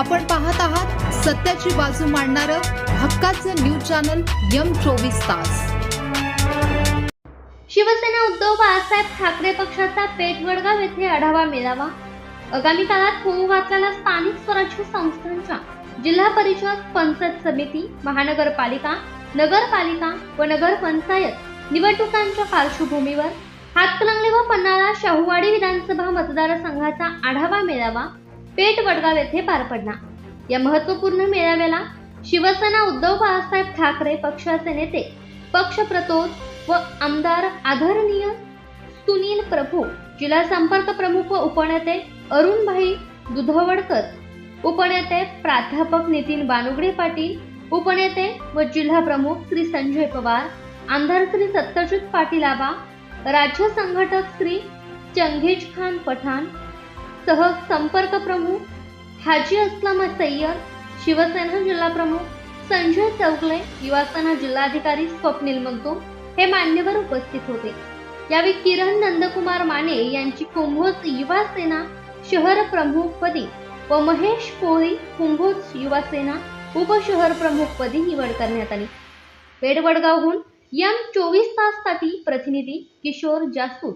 आपण पाहत आहात सत्याची बाजू मांडणारं हक्काचं न्यूज चॅनल यम चोवीस तास. शिवसेना उद्धव बाळासाहेब ठाकरे पक्षाचा पेठवडगाव येथे आढावा मेळावा आगामी काळात होऊ घातलेल्या स्थानिक स्वराज्य संस्थांच्या जिल्हा परिषद पंचायत समिती महानगरपालिका नगरपालिका व नगरपंचायत निवडणुकांच्या पार्श्वभूमीवर हातकलंगले व पन्हाळा शाहूवाडी विधानसभा मतदारसंघाचा आढावा मेळावा पेठ वडगाव येथे पार पडला या महत्त्वपूर्ण मेळाव्याला शिवसेना उद्धव बाळासाहेब ठाकरे पक्षाचे नेते पक्षप्रतोद व आमदार आदरणीय सुनील प्रभू जिल्हा संपर्क प्रमुख व उपनेते अरुणभाई दुधवडकर उपनेते प्राध्यापक नितीन बानुगडे पाटील उपनेते व जिल्हा प्रमुख श्री संजय पवार आमदार श्री सत्यजित पाटील आबा राज्य संघटक श्री चंगेज खान पठाण सह संपर्क प्रमुख हाजी असलामा सय्यद शिवसेना जिल्हा प्रमुख संजय चौगले युवासेना जिल्हाधिकारी स्वप्नील मगदूम हे मान्यवर उपस्थित होते. यावेळी किरण नंदकुमार माने यांची कुंभोज युवासेना शहर प्रमुखपदी व महेश कोळी कुंभोज युवासेना उपशहर प्रमुखपदी निवड करण्यात आली. पेडवडगावहून यम चोवीस ताससाठी प्रतिनिधी किशोर जासूद